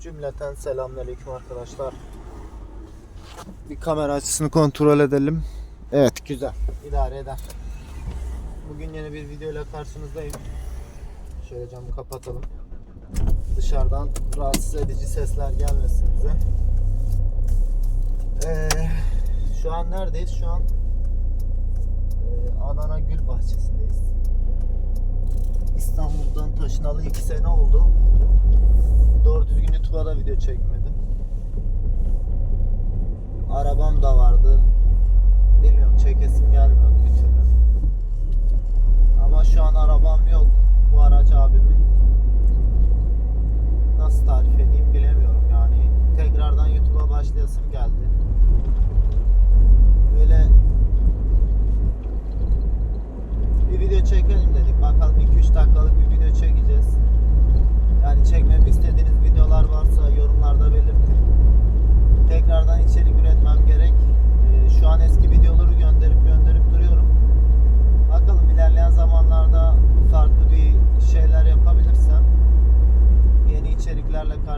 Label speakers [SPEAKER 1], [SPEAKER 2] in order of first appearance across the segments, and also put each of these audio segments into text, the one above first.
[SPEAKER 1] Cümleten selamünaleyküm arkadaşlar. Bir kamera açısını kontrol edelim. Evet güzel. İdare eder. Bugün yeni bir video ile karşınızdayım. Şöyle camı kapatalım. Dışarıdan rahatsız edici sesler gelmesin bize. Ee, şu an neredeyiz? Şu an e, Adana Gül Bahçesi'ndeyiz. İstanbul'dan taşınalı 2 sene oldu. Doğru düzgün YouTube'a da video çekmedim. Arabam da vardı. Bilmiyorum çekesim gelmiyordu bir türlü. Ama şu an arabam yok. Bu araç abimin. Nasıl tarif edeyim bilemiyorum yani. Tekrardan YouTube'a başlayasım geldi. Böyle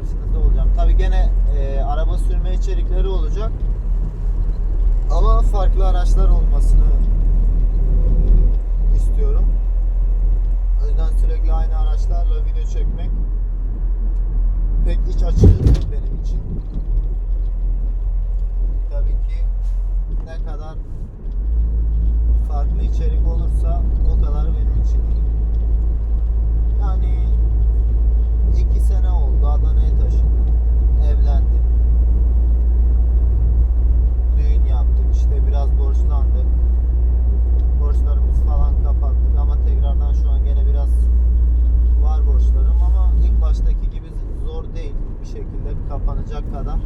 [SPEAKER 1] karşınızda olacağım. Tabi gene e, araba sürme içerikleri olacak. Ama farklı araçlar olmasını e, istiyorum. O yüzden sürekli aynı araçlarla video çekmek pek iç açıcı değil benim için. Tabii ki ne kadar farklı içerik olursa o kadar benim için iyi. Yani iki sene oldu Adana'ya taşındım. Evlendim. Düğün yaptık işte biraz borçlandık. Borçlarımızı falan kapattık ama tekrardan şu an gene biraz var borçlarım ama ilk baştaki gibi zor değil bir şekilde kapanacak kadar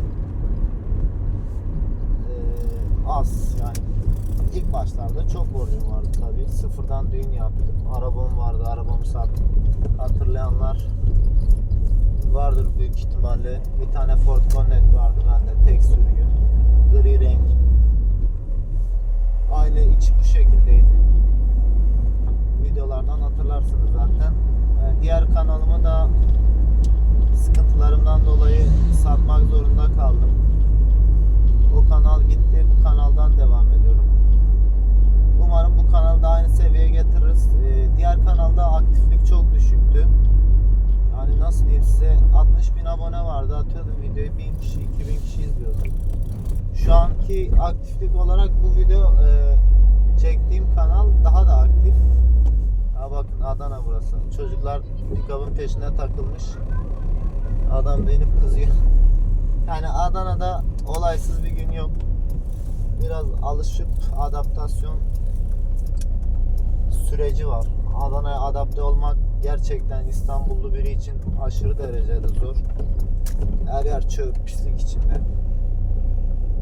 [SPEAKER 1] Ee, az yani. İlk başlarda çok borcum vardı tabii. Sıfırdan düğün yaptım. Arabam vardı arabamı sattım hatırlayanlar vardır büyük ihtimalle. Bir tane Ford Connect vardı bende tek sürücü gri renk. Aynı içi bu şekildeydi kaldım. O kanal gitti, bu kanaldan devam ediyorum. Umarım bu kanalı da aynı seviyeye getiririz. Ee, diğer kanalda aktiflik çok düşüktü. Yani nasıl diyeyim size 60 bin abone vardı atıyordum videoyu 1000 kişi 2000 kişi izliyordu. Şu anki aktiflik olarak bu video e, çektiğim kanal daha da aktif. Ha bakın Adana burası. Çocuklar pikabın peşine takılmış. Adam denip kızıyor. Adana'da olaysız bir gün yok. Biraz alışıp adaptasyon süreci var. Adana'ya adapte olmak gerçekten İstanbullu biri için aşırı derecede zor. Her yer çöp, pislik içinde.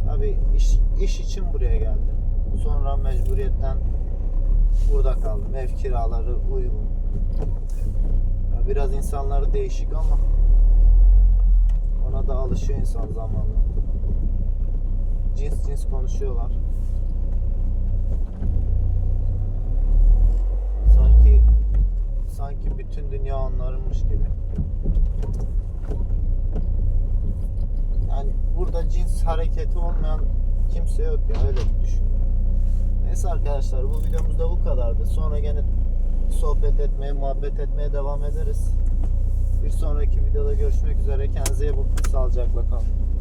[SPEAKER 1] Tabii iş, iş için buraya geldim. Sonra mecburiyetten burada kaldım. Ev kiraları uygun. Biraz insanları değişik ama ona da alışıyor insan zamanla. Cins cins konuşuyorlar. Sanki sanki bütün dünya onlarınmış gibi. Yani burada cins hareketi olmayan kimse yok ya öyle düşün. Neyse arkadaşlar bu videomuz da bu kadardı. Sonra gene sohbet etmeye, muhabbet etmeye devam ederiz. Bir sonraki videoda görüşmek üzere. Kendinize iyi bakın. Sağlıcakla kalın.